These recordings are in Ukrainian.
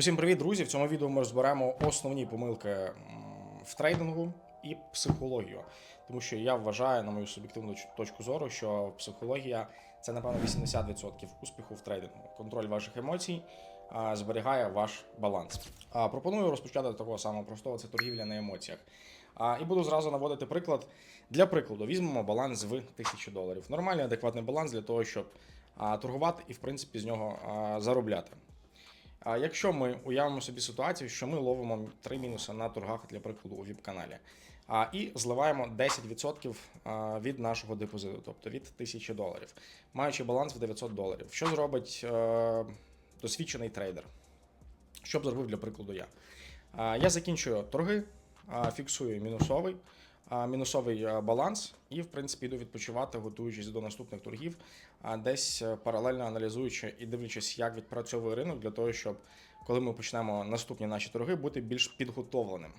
Усім привіт, друзі! В цьому відео ми розберемо основні помилки в трейдингу і психологію. Тому що я вважаю, на мою суб'єктивну точку зору, що психологія це напевно 80% успіху в трейдингу. Контроль ваших емоцій зберігає ваш баланс. Пропоную розпочати такого самого простого: це торгівля на емоціях. І буду зразу наводити приклад. Для прикладу, візьмемо баланс в 1000 доларів. Нормальний адекватний баланс для того, щоб торгувати і, в принципі, з нього заробляти. А якщо ми уявимо собі ситуацію, що ми ловимо три мінуси на торгах для прикладу у віп-каналі, а, і зливаємо 10% від нашого депозиту, тобто від 1000 доларів, маючи баланс в 900 доларів. Що зробить е, досвідчений трейдер? Що б зробив для прикладу я? Я закінчую торги, фіксую мінусовий, мінусовий баланс і, в принципі, йду відпочивати, готуючись до наступних торгів, десь е, паралельно аналізуючи і дивлячись, як відпрацьовує ринок, для того, щоб коли ми почнемо наступні наші торги, бути більш підготовленим.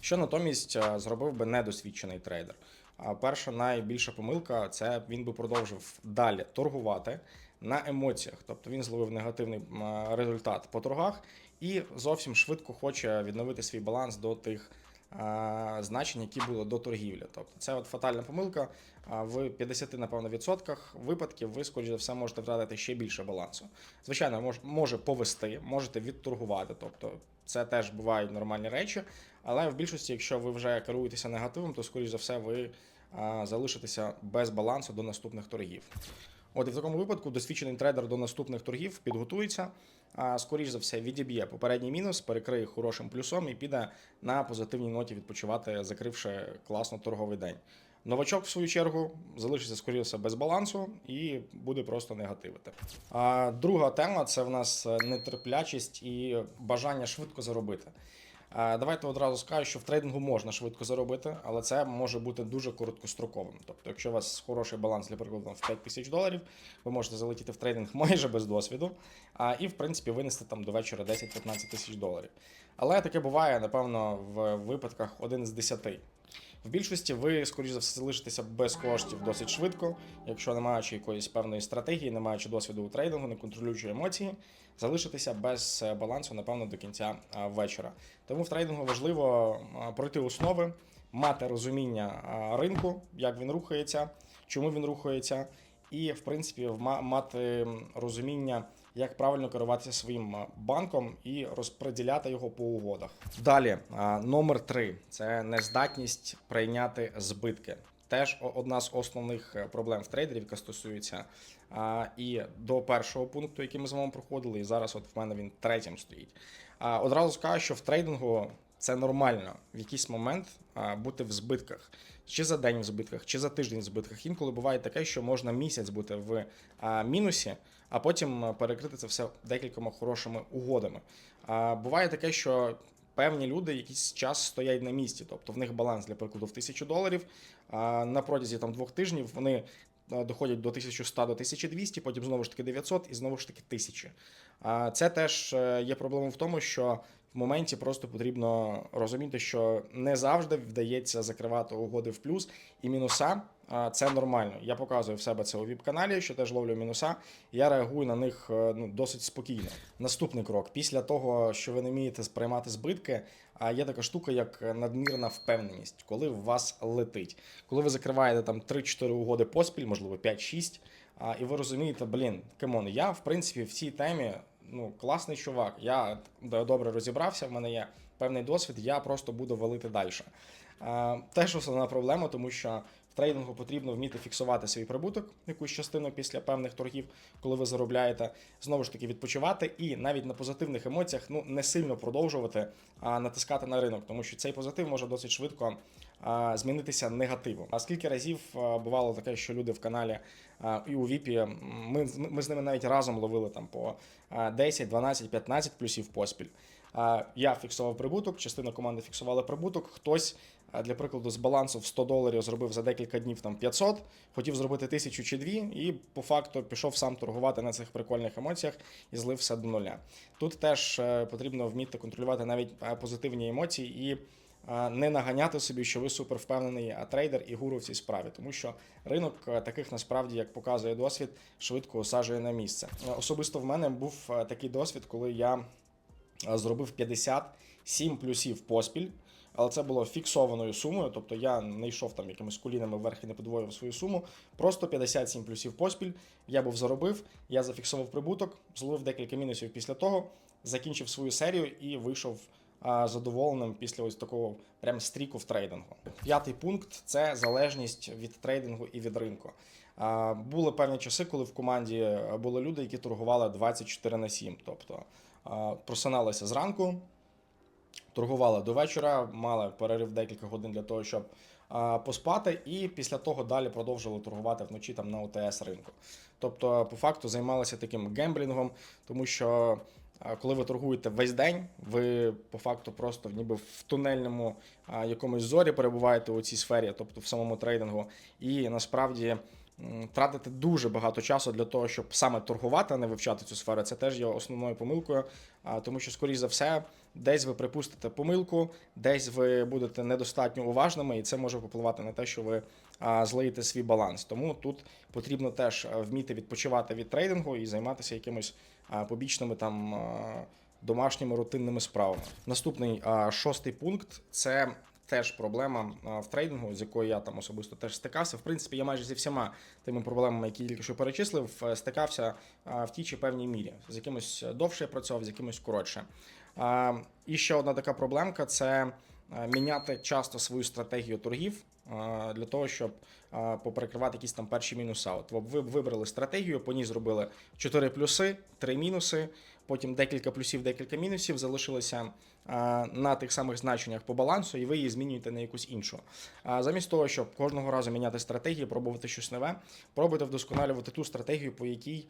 Що натомість е, зробив би недосвідчений трейдер? Перша найбільша помилка це він би продовжив далі торгувати на емоціях, тобто він зловив негативний е, результат по торгах і зовсім швидко хоче відновити свій баланс до тих е, значень, які були до торгівлі. Тобто це от фатальна помилка. В 50, напевно, відсотках випадків ви, скоріш за все, можете втратити ще більше балансу. Звичайно, мож, може повести, можете відторгувати. Тобто це теж бувають нормальні речі. Але в більшості, якщо ви вже керуєтеся негативом, то скоріш за все ви залишитеся без балансу до наступних торгів. От і в такому випадку досвідчений трейдер до наступних торгів підготується, а скоріш за все відіб'є попередній мінус, перекриє хорошим плюсом і піде на позитивній ноті відпочивати, закривши класно торговий день. Новачок, в свою чергу, залишиться скоріше без балансу і буде просто негативити. А друга тема це в нас нетерплячість і бажання швидко заробити. А, Давайте одразу скажу, що в трейдингу можна швидко заробити, але це може бути дуже короткостроковим. Тобто, якщо у вас хороший баланс, для прикладу, в 5 тисяч доларів, ви можете залетіти в трейдинг майже без досвіду, а, і в принципі винести там до вечора 10-15 тисяч доларів. Але таке буває, напевно, в випадках один з 10. В більшості ви, скоріш за все, залишитеся без коштів досить швидко, якщо не маючи якоїсь певної стратегії, не маючи досвіду у трейдингу, не контролюючи емоції, залишитися без е, балансу, напевно, до кінця вечора. Тому в трейдингу важливо пройти основи, мати розуміння ринку, як він рухається, чому він рухається, і, в принципі, мати розуміння, як правильно керуватися своїм банком і розподіляти його по угодах. Далі, номер три це нездатність прийняти збитки. Теж одна з основних е, проблем в трейдерів, яка стосується а, і до першого пункту, який ми з вами проходили, і зараз от в мене він третім стоїть. А, одразу скажу, що в трейдингу це нормально в якийсь момент бути в збитках, чи за день в збитках, чи за тиждень в збитках. Інколи буває таке, що можна місяць бути в мінусі, а потім перекрити це все декількома хорошими угодами. Буває таке, що певні люди якийсь час стоять на місці, тобто в них баланс для прикладу в 1000 доларів. На протязі там двох тижнів вони доходять до 1100 до 1200, потім знову ж таки 900 і знову ж таки 1000. А це теж е, є проблемою в тому, що в моменті просто потрібно розуміти, що не завжди вдається закривати угоди в плюс і мінуса. Це нормально. Я показую в себе це у віп-каналі, що теж ловлю мінуса. Я реагую на них е, ну, досить спокійно. Наступний крок: після того, що ви не вмієте сприймати збитки, є така штука, як надмірна впевненість, коли в вас летить. Коли ви закриваєте там 3-4 угоди поспіль, можливо 5-6, і ви розумієте, блін, камон, я в принципі в цій темі ну, класний чувак. Я добре розібрався, в мене є певний досвід, я просто буду валити далі. Е, Теж основна проблема, тому що в трейдингу потрібно вміти фіксувати свій прибуток, якусь частину після певних торгів, коли ви заробляєте, знову ж таки відпочивати і навіть на позитивних емоціях ну не сильно продовжувати а натискати на ринок, тому що цей позитив може досить швидко змінитися негативом. А скільки разів бувало таке, що люди в каналі і у Віпі, ми, ми з ними навіть разом ловили там по 10, 12, 15 плюсів поспіль. Я фіксував прибуток, частина команди фіксувала прибуток. Хтось, для прикладу, з балансу в 100 доларів зробив за декілька днів там 500, хотів зробити тисячу чи дві, і по факту пішов сам торгувати на цих прикольних емоціях і злив все до нуля. Тут теж е, потрібно вміти контролювати навіть е, позитивні емоції і не наганяти собі, що ви супер впевнений трейдер і гуру в цій справі, тому що ринок е, таких насправді, як показує досвід, швидко осаджує на місце. Е, Особисто в мене був е, такий досвід, коли я зробив 57 плюсів поспіль. Але це було фіксованою сумою, тобто я не йшов там якимись колінами вверх і не подвоював свою суму. Просто 57 плюсів поспіль. Я був заробив, я зафіксував прибуток, зловив декілька мінусів після того, закінчив свою серію і вийшов задоволеним після ось такого прям стріку в трейдингу. П'ятий пункт це залежність від трейдингу і від ринку. Були певні часи, коли в команді були люди, які торгували 24 на 7. Тобто просиналися зранку, торгували до вечора, мали перерив декілька годин для того, щоб поспати, і після того далі продовжували торгувати вночі там на ОТС ринку. Тобто, по факту займалися таким гемблінгом, тому що. Коли ви торгуєте весь день, ви по факту просто ніби в тунельному якомусь зорі перебуваєте у цій сфері, тобто в самому трейдингу, і насправді тратите дуже багато часу для того, щоб саме торгувати, а не вивчати цю сферу. Це теж є основною помилкою, тому що, скоріш за все, десь ви припустите помилку, десь ви будете недостатньо уважними, і це може попливати на те, що ви а, злиєте свій баланс. Тому тут потрібно теж вміти відпочивати від трейдингу і займатися якимось побічними там. Домашніми рутинними справами. Наступний шостий пункт це теж проблема в трейдингу, з якою я там особисто теж стикався. В принципі, я майже зі всіма тими проблемами, які тільки що перечислив, е, стикався в тій чи певній мірі. З якимось довше я працював, з якимось коротше. І ще одна така проблемка це міняти часто свою стратегію торгів для того, щоб а, поперекривати якісь там перші мінуса. От ви вибрали стратегію, по ній зробили 4 плюси, 3 мінуси, потім декілька плюсів, декілька мінусів залишилися на тих самих значеннях по балансу, і ви її змінюєте на якусь іншу. Замість того, щоб кожного разу міняти стратегії, пробувати щось нове, пробуйте вдосконалювати ту стратегію, по якій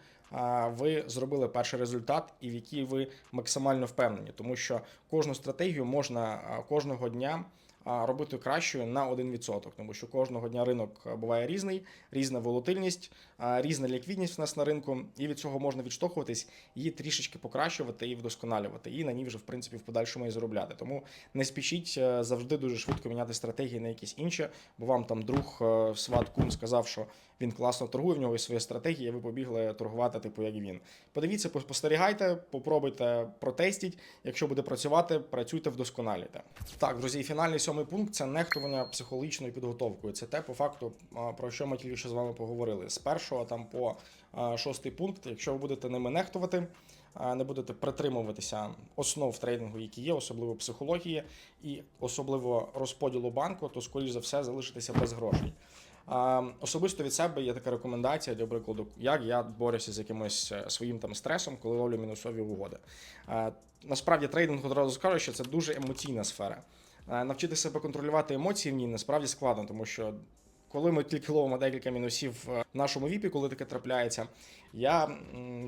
ви зробили перший результат, і в якій ви максимально впевнені, тому що кожну стратегію можна кожного дня. Робити кращою на 1%, тому що кожного дня ринок буває різний, різна волатильність, різна ліквідність в нас на ринку, і від цього можна відштовхуватись, її трішечки покращувати і вдосконалювати, і на ній вже в принципі в подальшому і заробляти. Тому не спішіть е, завжди дуже швидко міняти стратегії на якісь інші, бо вам там друг е, сват кум сказав, що він класно торгує, в нього є своя стратегія, ви побігли торгувати, типу, як він. Подивіться, спостерігайте, попробуйте протестіть. Якщо буде працювати, працюйте, вдосконалюйте. Так, друзі, і фінальний сьомий пункт це нехтування психологічною підготовкою. Це те, по факту, про що ми тільки що з вами поговорили. З першого там по шостий пункт, якщо ви будете ними нехтувати. Не будете притримуватися основ трейдингу, які є, особливо психології і особливо розподілу банку, то скоріш за все залишитеся без грошей. Особисто від себе є така рекомендація, для прикладу, як я борюся з якимось е, своїм там стресом, коли ловлю мінусові угоди. Насправді трейдинг одразу скажу, що це дуже емоційна сфера. А, Навчити себе контролювати емоції в ній насправді складно, тому що. Коли ми тільки ловимо декілька мінусів в нашому віпі, коли таке трапляється, я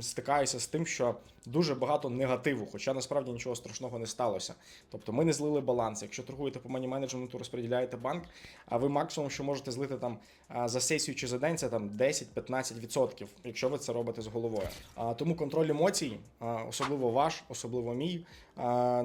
стикаюся з тим, що дуже багато негативу, хоча насправді нічого страшного не сталося. Тобто ми не злили баланс. Якщо торгуєте по мані менеджменту, розподіляєте банк, а ви максимум, що можете злити там за сесію чи за день, це там 10-15%, якщо ви це робите з головою. Тому контроль емоцій, особливо ваш, особливо мій,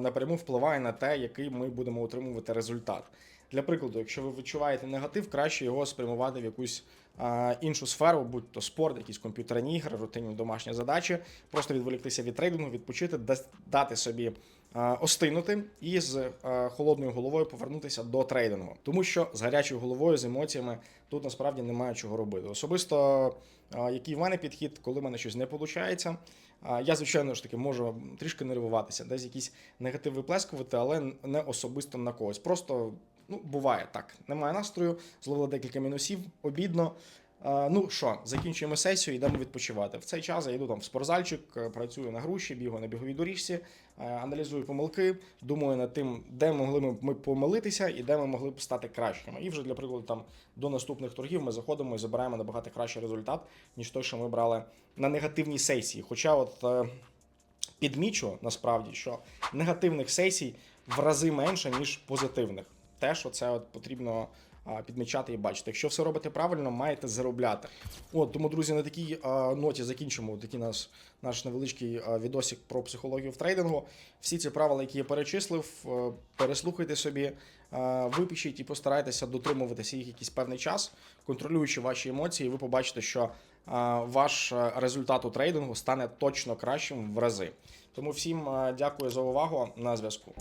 напряму впливає на те, який ми будемо отримувати результат. Для прикладу, якщо ви відчуваєте негатив, краще його спрямувати в якусь а, іншу сферу, будь то спорт, якісь комп'ютерні ігри, рутинні домашні задачі, просто відволіктися від трейдингу, відпочити, дати собі а, остинути і з а, холодною головою повернутися до трейдингу. Тому що з гарячою головою, з емоціями тут насправді немає чого робити. Особисто, а, який в мене підхід, коли в мене щось не виходить. А, Я, звичайно ж таки, можу трішки нервуватися, десь якийсь негатив виплескувати, але не особисто на когось. Просто ну, буває так. Немає настрою, зловили декілька мінусів, обідно. Ну що, закінчуємо сесію, йдемо відпочивати. В цей час я йду там в спортзальчик, е, працюю на груші, бігаю на біговій доріжці, е, аналізую помилки, думаю над тим, де могли ми помилитися і де ми могли б стати кращими. І вже для прикладу, там до наступних торгів ми заходимо і забираємо набагато кращий результат, ніж той, що ми брали на негативній сесії. Хоча, от е, підмічу насправді, що негативних сесій в рази менше, ніж позитивних. Теж оце от потрібно підмічати і бачити. Якщо все робите правильно, маєте заробляти. От тому, друзі, на такій ноті закінчимо такий наш, наш невеличкий відосик про психологію в трейдингу. Всі ці правила, які я перечислив, е, переслухайте собі, випишіть і постарайтеся дотримуватися їх якийсь певний час, контролюючи ваші емоції, ви побачите, що ваш е, результат у трейдингу стане точно кращим в рази. Тому всім е, дякую за увагу. На зв'язку.